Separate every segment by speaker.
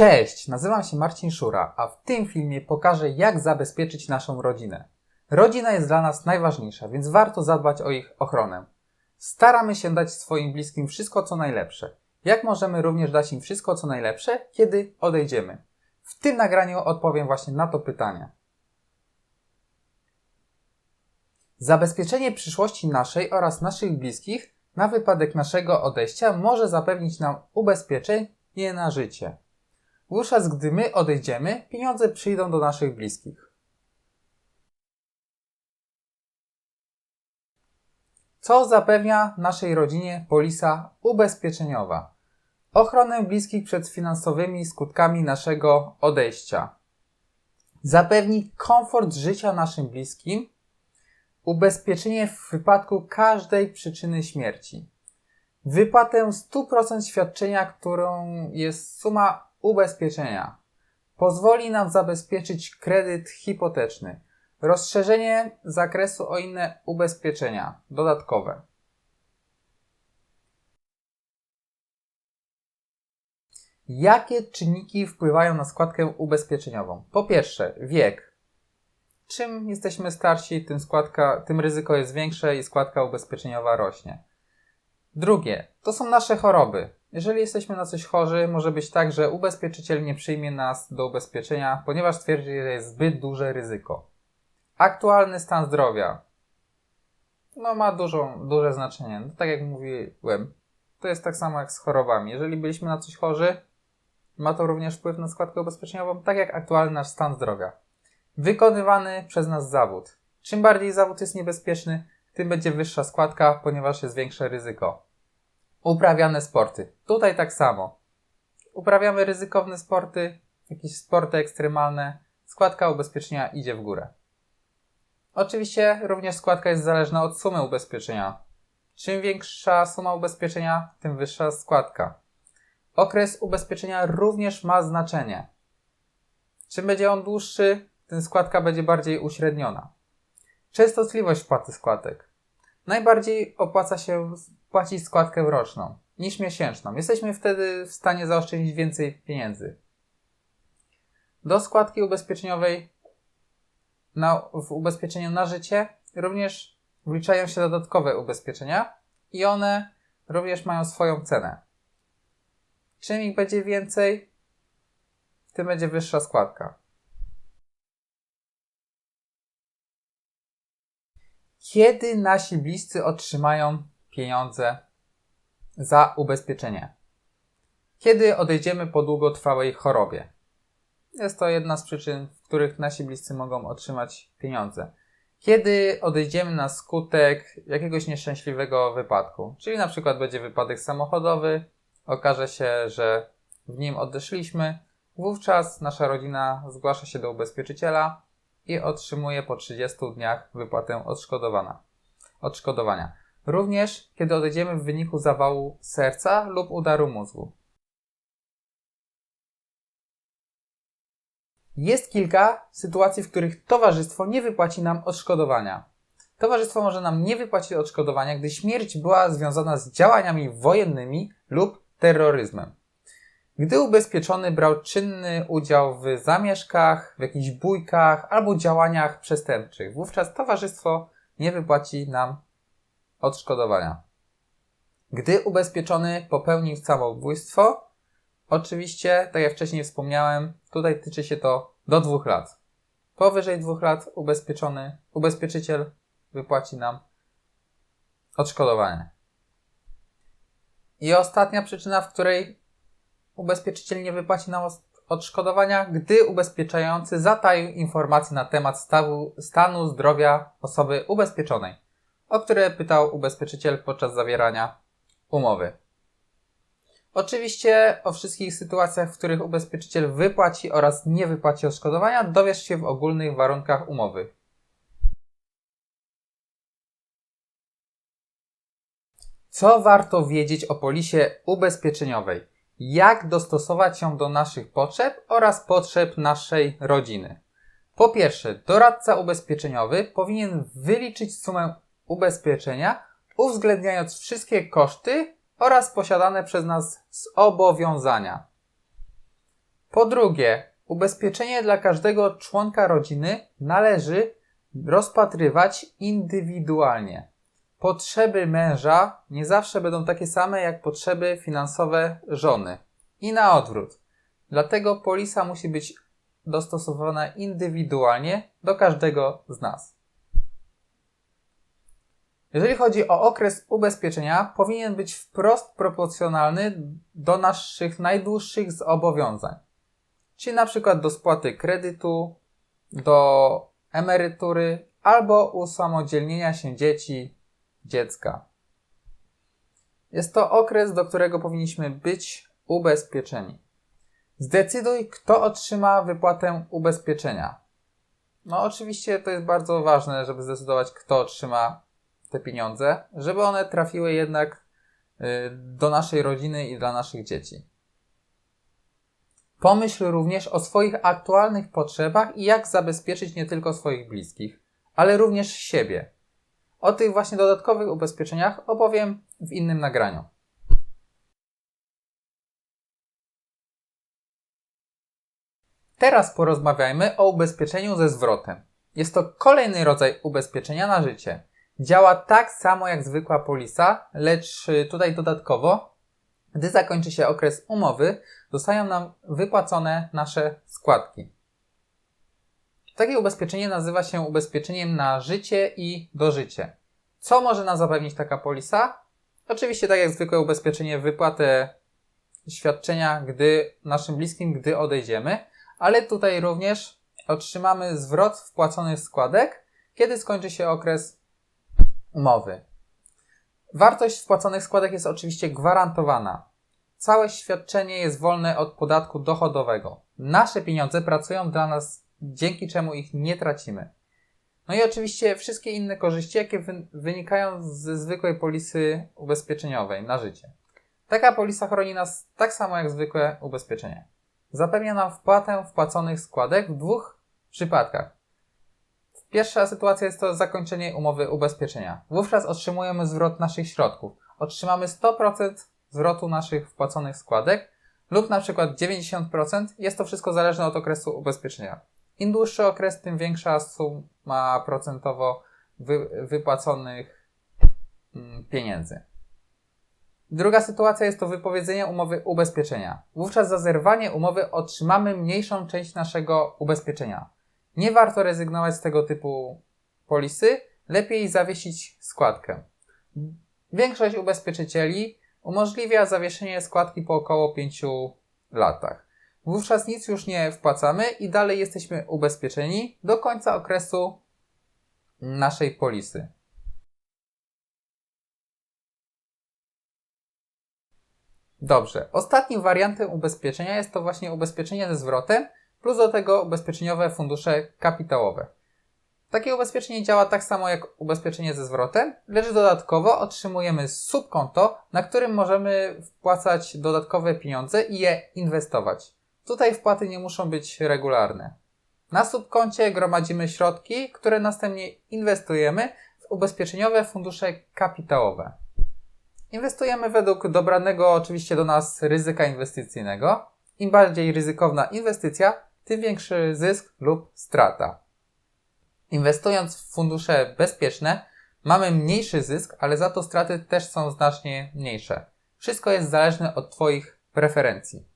Speaker 1: Cześć, nazywam się Marcin Szura, a w tym filmie pokażę, jak zabezpieczyć naszą rodzinę. Rodzina jest dla nas najważniejsza, więc warto zadbać o ich ochronę. Staramy się dać swoim bliskim wszystko, co najlepsze. Jak możemy również dać im wszystko, co najlepsze, kiedy odejdziemy? W tym nagraniu odpowiem właśnie na to pytanie. Zabezpieczenie przyszłości naszej oraz naszych bliskich na wypadek naszego odejścia może zapewnić nam ubezpieczenie na życie. Wówczas, gdy my odejdziemy, pieniądze przyjdą do naszych bliskich. Co zapewnia naszej rodzinie polisa ubezpieczeniowa? Ochronę bliskich przed finansowymi skutkami naszego odejścia. Zapewni komfort życia naszym bliskim, ubezpieczenie w wypadku każdej przyczyny śmierci. Wypłatę 100% świadczenia, którą jest suma ubezpieczenia. Pozwoli nam zabezpieczyć kredyt hipoteczny. Rozszerzenie zakresu o inne ubezpieczenia dodatkowe. Jakie czynniki wpływają na składkę ubezpieczeniową? Po pierwsze, wiek. Czym jesteśmy starsi, tym, składka, tym ryzyko jest większe i składka ubezpieczeniowa rośnie. Drugie, to są nasze choroby. Jeżeli jesteśmy na coś chorzy, może być tak, że ubezpieczyciel nie przyjmie nas do ubezpieczenia, ponieważ twierdzi, że jest zbyt duże ryzyko. Aktualny stan zdrowia. No, ma dużą, duże znaczenie. No, tak jak mówiłem, to jest tak samo jak z chorobami. Jeżeli byliśmy na coś chorzy, ma to również wpływ na składkę ubezpieczeniową, tak jak aktualny nasz stan zdrowia. Wykonywany przez nas zawód. Czym bardziej zawód jest niebezpieczny, tym będzie wyższa składka, ponieważ jest większe ryzyko. Uprawiane sporty. Tutaj tak samo. Uprawiamy ryzykowne sporty, jakieś sporty ekstremalne, składka ubezpieczenia idzie w górę. Oczywiście również składka jest zależna od sumy ubezpieczenia. Czym większa suma ubezpieczenia, tym wyższa składka. Okres ubezpieczenia również ma znaczenie. Czym będzie on dłuższy, tym składka będzie bardziej uśredniona. Częstotliwość wpłaty składek. Najbardziej opłaca się płacić składkę roczną niż miesięczną. Jesteśmy wtedy w stanie zaoszczędzić więcej pieniędzy. Do składki ubezpieczeniowej na, w ubezpieczeniu na życie również wliczają się dodatkowe ubezpieczenia i one również mają swoją cenę. Czym ich będzie więcej, tym będzie wyższa składka. Kiedy nasi bliscy otrzymają pieniądze za ubezpieczenie? Kiedy odejdziemy po długotrwałej chorobie? Jest to jedna z przyczyn, w których nasi bliscy mogą otrzymać pieniądze. Kiedy odejdziemy na skutek jakiegoś nieszczęśliwego wypadku, czyli na przykład będzie wypadek samochodowy, okaże się, że w nim odeszliśmy, wówczas nasza rodzina zgłasza się do ubezpieczyciela i otrzymuje po 30 dniach wypłatę odszkodowana. odszkodowania. Również kiedy odejdziemy w wyniku zawału serca lub udaru mózgu. Jest kilka sytuacji, w których towarzystwo nie wypłaci nam odszkodowania. Towarzystwo może nam nie wypłacić odszkodowania, gdy śmierć była związana z działaniami wojennymi lub terroryzmem. Gdy ubezpieczony brał czynny udział w zamieszkach, w jakichś bójkach albo działaniach przestępczych, wówczas towarzystwo nie wypłaci nam odszkodowania. Gdy ubezpieczony popełnił samobójstwo, oczywiście, tak jak wcześniej wspomniałem, tutaj tyczy się to do dwóch lat. Powyżej dwóch lat ubezpieczony, ubezpieczyciel wypłaci nam odszkodowanie. I ostatnia przyczyna, w której ubezpieczyciel nie wypłaci nam odszkodowania, gdy ubezpieczający zataił informacje na temat stawu, stanu zdrowia osoby ubezpieczonej, o które pytał ubezpieczyciel podczas zawierania umowy. Oczywiście o wszystkich sytuacjach, w których ubezpieczyciel wypłaci oraz nie wypłaci odszkodowania, dowiesz się w ogólnych warunkach umowy. Co warto wiedzieć o polisie ubezpieczeniowej? Jak dostosować ją do naszych potrzeb oraz potrzeb naszej rodziny. Po pierwsze, doradca ubezpieczeniowy powinien wyliczyć sumę ubezpieczenia, uwzględniając wszystkie koszty oraz posiadane przez nas zobowiązania. Po drugie, ubezpieczenie dla każdego członka rodziny należy rozpatrywać indywidualnie. Potrzeby męża nie zawsze będą takie same jak potrzeby finansowe żony. I na odwrót. Dlatego polisa musi być dostosowana indywidualnie do każdego z nas. Jeżeli chodzi o okres ubezpieczenia, powinien być wprost proporcjonalny do naszych najdłuższych zobowiązań. Czyli na przykład do spłaty kredytu, do emerytury albo usamodzielnienia się dzieci, dziecka. Jest to okres, do którego powinniśmy być ubezpieczeni. Zdecyduj, kto otrzyma wypłatę ubezpieczenia. No, oczywiście to jest bardzo ważne, żeby zdecydować, kto otrzyma te pieniądze, żeby one trafiły jednak y, do naszej rodziny i dla naszych dzieci. Pomyśl również o swoich aktualnych potrzebach i jak zabezpieczyć nie tylko swoich bliskich, ale również siebie. O tych właśnie dodatkowych ubezpieczeniach opowiem w innym nagraniu. Teraz porozmawiajmy o ubezpieczeniu ze zwrotem. Jest to kolejny rodzaj ubezpieczenia na życie. Działa tak samo jak zwykła polisa, lecz y, tutaj dodatkowo, gdy zakończy się okres umowy, zostają nam wypłacone nasze składki. Takie ubezpieczenie nazywa się ubezpieczeniem na życie i dożycie. Co może nam zapewnić taka polisa? Oczywiście, tak jak zwykłe ubezpieczenie, wypłatę świadczenia gdy naszym bliskim, gdy odejdziemy, ale tutaj również otrzymamy zwrot wpłaconych składek, kiedy skończy się okres umowy. Wartość wpłaconych składek jest oczywiście gwarantowana. Całe świadczenie jest wolne od podatku dochodowego. Nasze pieniądze pracują dla nas, dzięki czemu ich nie tracimy. No i oczywiście wszystkie inne korzyści, jakie wynikają ze zwykłej polisy ubezpieczeniowej na życie. Taka polisa chroni nas tak samo jak zwykłe ubezpieczenie. Zapewnia nam wpłatę wpłaconych składek w dwóch przypadkach. Pierwsza sytuacja jest to zakończenie umowy ubezpieczenia. Wówczas otrzymujemy zwrot naszych środków. Otrzymamy 100% zwrotu naszych wpłaconych składek lub na przykład 90%. Jest to wszystko zależne od okresu ubezpieczenia. Im dłuższy okres, tym większa suma procentowo wy, wypłaconych mm, pieniędzy. Druga sytuacja jest to wypowiedzenie umowy ubezpieczenia. Wówczas za zerwanie umowy otrzymamy mniejszą część naszego ubezpieczenia. Nie warto rezygnować z tego typu polisy, lepiej zawiesić składkę. Większość ubezpieczycieli umożliwia zawieszenie składki po około 5 latach. Wówczas nic już nie wpłacamy i dalej jesteśmy ubezpieczeni do końca okresu naszej polisy. Dobrze. Ostatnim wariantem ubezpieczenia jest to właśnie ubezpieczenie ze zwrotem, plus do tego ubezpieczeniowe fundusze kapitałowe. Takie ubezpieczenie działa tak samo jak ubezpieczenie ze zwrotem, lecz dodatkowo otrzymujemy subkonto, na którym możemy wpłacać dodatkowe pieniądze i je inwestować. Tutaj wpłaty nie muszą być regularne. Na subkoncie gromadzimy środki, które następnie inwestujemy w ubezpieczeniowe fundusze kapitałowe. Inwestujemy według dobranego oczywiście do nas ryzyka inwestycyjnego. Im bardziej ryzykowna inwestycja, tym większy zysk lub strata. Inwestując w fundusze bezpieczne, mamy mniejszy zysk, ale za to straty też są znacznie mniejsze. Wszystko jest zależne od Twoich preferencji.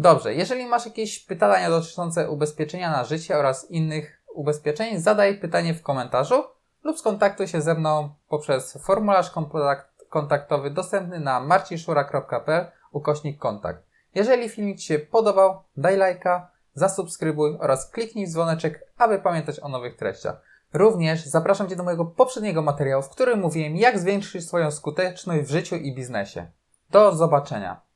Speaker 1: Dobrze, jeżeli masz jakieś pytania dotyczące ubezpieczenia na życie oraz innych ubezpieczeń, zadaj pytanie w komentarzu lub skontaktuj się ze mną poprzez formularz kontaktowy dostępny na marcinszura.pl ukośnik kontakt. Jeżeli filmik Ci się podobał, daj lajka, zasubskrybuj oraz kliknij w dzwoneczek, aby pamiętać o nowych treściach. Również zapraszam Cię do mojego poprzedniego materiału, w którym mówiłem, jak zwiększyć swoją skuteczność w życiu i biznesie. Do zobaczenia.